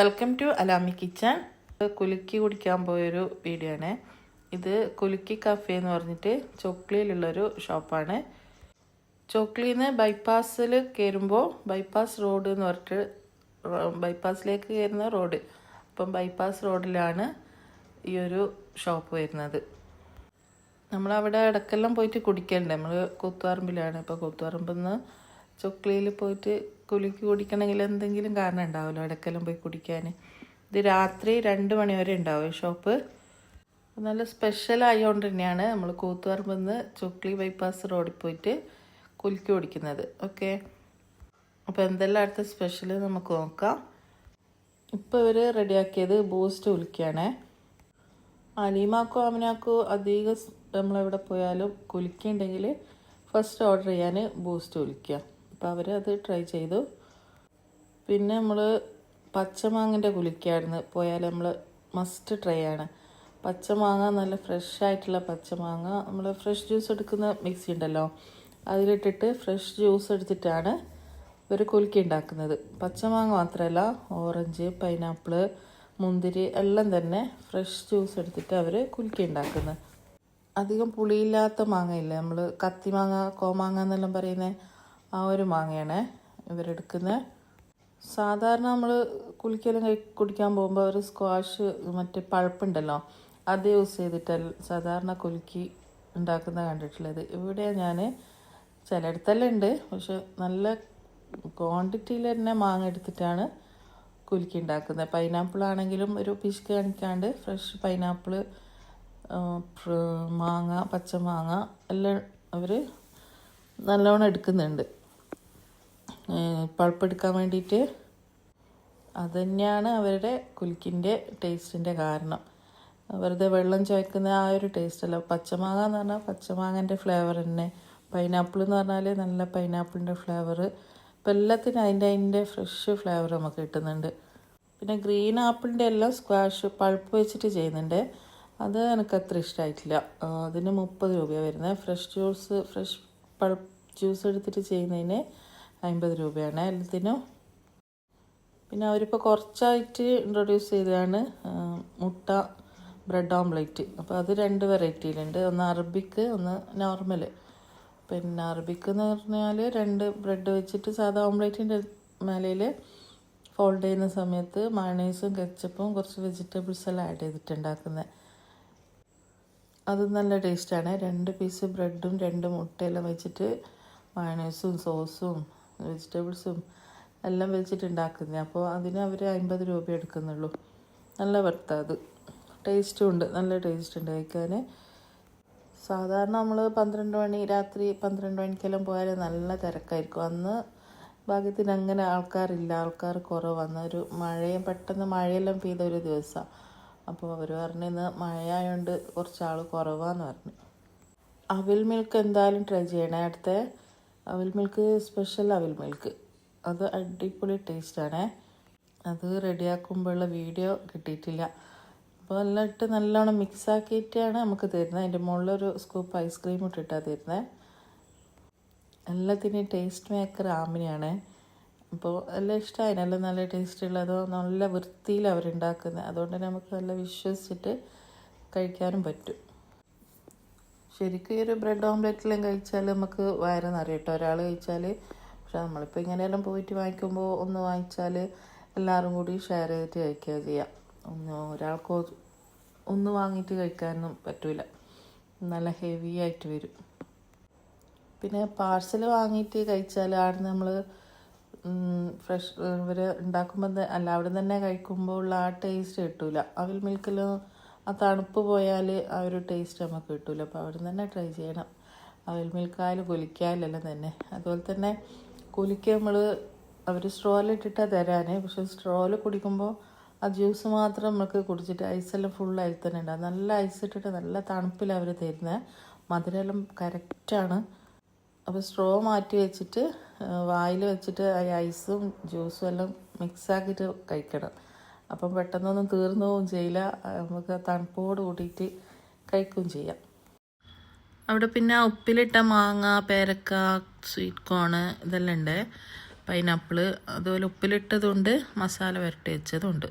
Welcome to Alami kitchen കുലുക്കി കുടിക്കാൻ പോയൊരു വീഡിയോ ആണ്. ഇത് കുലുക്കി കഫേ എന്ന് പറഞ്ഞിട്ട് ചോക്ലിയിലുള്ളൊരു ഷോപ്പാണ് ചോക്ലിന്ന് ബൈപ്പാസിൽ കയറുമ്പോൾ ബൈപ്പാസ് റോഡ് എന്ന് പറഞ്ഞിട്ട് ബൈപ്പാസിലേക്ക് കയറുന്ന റോഡ് അപ്പം ബൈപ്പാസ് റോഡിലാണ് ഈ ഒരു ഷോപ്പ് വരുന്നത്. നമ്മളവിടെ ഇടക്കെല്ലാം പോയിട്ട് കുടിക്കണ്ടേ നമ്മൾ കൂത്തുപറമ്പിലാണ്. ഇപ്പോൾ കൂത്തുപറമ്പിൽ നിന്ന് ചൊക്ലിയിൽ പോയിട്ട് കുലുക്കി കുടിക്കണമെങ്കിൽ എന്തെങ്കിലും കാരണം ഉണ്ടാവുമല്ലോ? ഇടയ്ക്കെല്ലാം പോയി കുടിക്കാൻ. ഇത് രാത്രി രണ്ട് മണി വരെ ഉണ്ടാവും ഈ ഷോപ്പ്. നല്ല സ്പെഷ്യൽ ആയതുകൊണ്ട് തന്നെയാണ് നമ്മൾ കൂത്തുപറമ്പിൽ നിന്ന് ചുക്ലി ബൈപ്പാസ് റോഡിൽ പോയിട്ട് കുലുക്കി കുടിക്കുന്നത്. ഓക്കെ അപ്പോൾ എന്തെല്ലാം അടുത്ത സ്പെഷ്യൽ നമുക്ക് നോക്കാം. ഇപ്പോൾ ഇവർ റെഡിയാക്കിയത് ബൂസ്റ്റ് കുലുക്കിയാണ് അലീമാക്കോ അമിനാക്കോ അധികം നമ്മളെവിടെ പോയാലും കുലുക്കിയുണ്ടെങ്കിൽ ഫസ്റ്റ് ഓർഡർ ചെയ്യാൻ ബൂസ്റ്റ് കുലിക്കുക അപ്പോൾ അവർ അത് ട്രൈ ചെയ്തു. പിന്നെ നമ്മൾ പച്ചമാങ്ങന്റെ കുലിക്കായിരുന്നു പോയാൽ നമ്മൾ മസ്റ്റ് ട്രൈ ആണ്. പച്ചമാങ്ങ നല്ല ഫ്രഷ് ആയിട്ടുള്ള പച്ചമാങ്ങ. നമ്മൾ ഫ്രഷ് ജ്യൂസ് എടുക്കുന്ന മിക്സി ഉണ്ടല്ലോ. അതിലിട്ടിട്ട് ഫ്രഷ് ജ്യൂസ് എടുത്തിട്ടാണ് ഇവർ കുലുക്കി ഉണ്ടാക്കുന്നത്. പച്ചമാങ്ങ മാത്രമല്ല ഓറഞ്ച് പൈനാപ്പിൾ മുന്തിരി എല്ലാം തന്നെ ഫ്രഷ് ജ്യൂസ് എടുത്തിട്ട് അവർ കുലുക്കി ഉണ്ടാക്കുന്നത്. അധികം പുളിയില്ലാത്ത മാങ്ങയില്ല? നമ്മൾ കത്തിമാങ്ങ കോമാങ്ങ എന്നെല്ലാം പറയുന്നത് ആ ഒരു മാങ്ങയാണ് ഇവരെടുക്കുന്നത്. സാധാരണ നമ്മൾ കുളിക്കലും കൈ കുടിക്കാൻ പോകുമ്പോൾ അവർ സ്ക്വാഷ് മറ്റേ പഴുപ്പുണ്ടല്ലോ അത് യൂസ് ചെയ്തിട്ട് സാധാരണ കുലുക്കി ഉണ്ടാക്കുന്ന കണ്ടിട്ടുള്ളത്. ഇവിടെ ഞാൻ ചിലയിടത്തെല്ലാം ഉണ്ട് പക്ഷെ നല്ല ക്വാണ്ടിറ്റിയിൽ തന്നെ മാങ്ങ എടുത്തിട്ടാണ് കുലുക്കി ഉണ്ടാക്കുന്നത്. പൈനാപ്പിൾ ആണെങ്കിലും ഒരു പിശുക്ക് കാണിക്കാണ്ട് ഫ്രഷ് പൈനാപ്പിൾ മാങ്ങ പച്ചമാങ്ങ എല്ലാം അവർ നല്ലോണം എടുക്കുന്നുണ്ട്. പൾപ്പെടുക്കാൻ വേണ്ടിയിട്ട്. അത് തന്നെയാണ് അവരുടെ കുലുക്കിന്റെ ടേസ്റ്റിന്റെ കാരണം. വെറുതെ വെള്ളം ചുവക്കുന്ന ആ ഒരു ടേസ്റ്റ് അല്ല പച്ചമാങ്ങ എന്ന് പറഞ്ഞാൽ പച്ചമാങ്ങന്റെ ഫ്ലേവർ തന്നെ. പൈനാപ്പിൾ എന്ന് പറഞ്ഞാൽ നല്ല പൈനാപ്പിളിന്റെ ഫ്ലേവർ. ഇപ്പം എല്ലാത്തിനും അതിന്റെ അതിന്റെ ഫ്രഷ് ഫ്ലേവർ നമുക്ക് കിട്ടുന്നുണ്ട്. പിന്നെ ഗ്രീൻ ആപ്പിളിന്റെ എല്ലാം സ്ക്വാഷ് പൾപ്പ് വെച്ചിട്ട് ചെയ്യുന്നുണ്ട്. അത് എനിക്ക് അത്ര ഇഷ്ടമായിട്ടില്ല. അതിന് മുപ്പത് രൂപയാണ് വരുന്നത്. Fresh juice fresh pulp juice എടുത്തിട്ട് ചെയ്യുന്നതിന് അമ്പത് രൂപയാണ് എല്ലാത്തിനും. പിന്നെ അവരിപ്പോൾ കുറച്ചായിട്ട് ഇൻട്രൊഡ്യൂസ് ചെയ്തതാണ് മുട്ട ബ്രെഡ് ഓംലെറ്റ്. അപ്പോൾ അത് രണ്ട് വെറൈറ്റിയിലുണ്ട്. ഒന്ന് അറബിക്ക് ഒന്ന് നോർമൽ പിന്നെ അറബിക്ക് എന്ന് പറഞ്ഞാൽ രണ്ട് ബ്രെഡ് വെച്ചിട്ട് സാധാ ഓംലെറ്റിന്റെ മേലയിൽ ഫോൾഡ് ചെയ്യുന്ന സമയത്ത് മയണൈസും കെച്ചപ്പും കുറച്ച് വെജിറ്റബിൾസ് എല്ലാം ആഡ് ചെയ്തിട്ടുണ്ടാക്കുന്നത് അത് നല്ല ടേസ്റ്റാണ്. രണ്ട് പീസ് ബ്രെഡും രണ്ട് മുട്ടയെല്ലാം വെച്ചിട്ട് മയണൈസും സോസും വെജിറ്റബിൾസും എല്ലാം വെച്ചിട്ടുണ്ടാക്കുന്നത് അപ്പോൾ അതിന് അവർ അൻപത് രൂപ എടുക്കുന്നുള്ളൂ. നല്ല വർത്ത അത്. ടേസ്റ്റും ഉണ്ട്. നല്ല ടേസ്റ്റ് ഉണ്ട് കഴിക്കാൻ സാധാരണ നമ്മൾ പന്ത്രണ്ട് മണി രാത്രി പന്ത്രണ്ട് മണിക്കെല്ലാം പോയാൽ നല്ല തിരക്കായിരിക്കും. അന്ന് ഭാഗ്യത്തിന് അങ്ങനെ ആൾക്കാരില്ല. ആൾക്കാർ കുറവാണ് ഒരു മഴയും പെട്ടെന്ന് മഴയെല്ലാം പെയ്ത ഒരു ദിവസമാണ് അപ്പോൾ അവർ പറഞ്ഞു ഇന്ന് മഴയായതുകൊണ്ട് കുറച്ച് ആൾ കുറവാന്ന് പറഞ്ഞു. അവിൽ മിൽക്ക് എന്തായാലും ട്രൈ ചെയ്യണേ. അടുത്ത അവിൽ മിൽക്ക് സ്പെഷ്യൽ അവിൽ മിൽക്ക് അത് അടിപൊളി ടേസ്റ്റാണേ അത് റെഡിയാക്കുമ്പോഴുള്ള വീഡിയോ കിട്ടിയിട്ടില്ല. അപ്പോൾ എല്ലാം ഇട്ട് നല്ലോണം മിക്സ് ആക്കിയിട്ടാണ് നമുക്ക് തരുന്നത്. അതിന്റെ മുകളിലൊരു സ്കൂപ്പ് ഐസ്ക്രീം ഇട്ടിട്ടാണ് തരുന്നത് എല്ലാത്തിന്റെയും ടേസ്റ്റ് മേക്കർ ആമിനെയാണ് അപ്പോൾ എല്ലാം ഇഷ്ടമായി നല്ല ടേസ്റ്റ് ഉള്ളതോ നല്ല വൃത്തിയിൽ അവരുണ്ടാക്കുന്നത് അതുകൊണ്ട് നമുക്ക് നല്ല വിശ്വസിച്ചിട്ട് കഴിക്കാനും പറ്റും. ശരിക്കും ഈ ഒരു ബ്രെഡ് ഓംലെറ്റിലും കഴിച്ചാൽ നമുക്ക് വയറ് നിറയട്ടോ. ഒരാൾ കഴിച്ചാൽ പക്ഷെ നമ്മളിപ്പോൾ ഇങ്ങനെയെല്ലാം പോയിട്ട് വാങ്ങിക്കുമ്പോൾ ഒന്ന് വാങ്ങിച്ചാൽ എല്ലാവരും കൂടി ഷെയർ ചെയ്തിട്ട് കഴിക്കുക ചെയ്യാം. ഒന്ന് ഒരാൾക്ക് ഒന്ന് വാങ്ങിയിട്ട് കഴിക്കാനൊന്നും പറ്റില്ല നല്ല ഹെവി ആയിട്ട് വരും. പിന്നെ പാഴ്സൽ വാങ്ങിയിട്ട് കഴിച്ചാൽ അവിടെ നമ്മൾ ഫ്രഷ് ഇവർ ഉണ്ടാക്കുമ്പോൾ അല്ല അവിടെ തന്നെ കഴിക്കുമ്പോൾ ഉള്ള ആ ടേസ്റ്റ് കിട്ടൂല. അവിൽ മിൽക്കിലും ആ തണുപ്പ് പോയാൽ ആ ഒരു ടേസ്റ്റ് നമുക്ക് കിട്ടില്ല അപ്പോൾ അവിടെ തന്നെ ട്രൈ ചെയ്യണം. അവിൽ മിൽക്കായൽ കുലിക്കായാലെല്ലാം തന്നെ. അതുപോലെ തന്നെ കുലിക്ക് നമ്മൾ അവർ സ്ട്രോയിലിട്ടിട്ടാണ് തരാൻ പക്ഷെ സ്ട്രോയിൽ കുടിക്കുമ്പോൾ ആ ജ്യൂസ് മാത്രം നമുക്ക് കുടിച്ചിട്ട് ഐസെല്ലാം ഫുൾ അതിൽ തന്നെ ഉണ്ടാകും നല്ല ഐസ് ഇട്ടിട്ട് നല്ല തണുപ്പിൽ അവർ തരുന്നത് മധുരമെല്ലാം കറക്റ്റാണ് അപ്പോൾ സ്ട്രോ മാറ്റി വെച്ചിട്ട് വായിൽ വെച്ചിട്ട് ഐസും ജ്യൂസും എല്ലാം മിക്സ് ആക്കിയിട്ട് കഴിക്കണം. അപ്പം പെട്ടെന്നൊന്നും തീർന്നു പോവുകയും ചെയ്യില്ല. നമുക്ക് തണുപ്പോട് കൂടിയിട്ട് കഴിക്കുകയും ചെയ്യാം. അവിടെ പിന്നെ ഉപ്പിലിട്ട മാങ്ങ പേരക്ക സ്വീറ്റ് കോണ് ഇതെല്ലാം ഉണ്ട്. പൈനാപ്പിൾ അതുപോലെ ഉപ്പിലിട്ടതുണ്ട് മസാല വരട്ടി വെച്ചതുണ്ട്.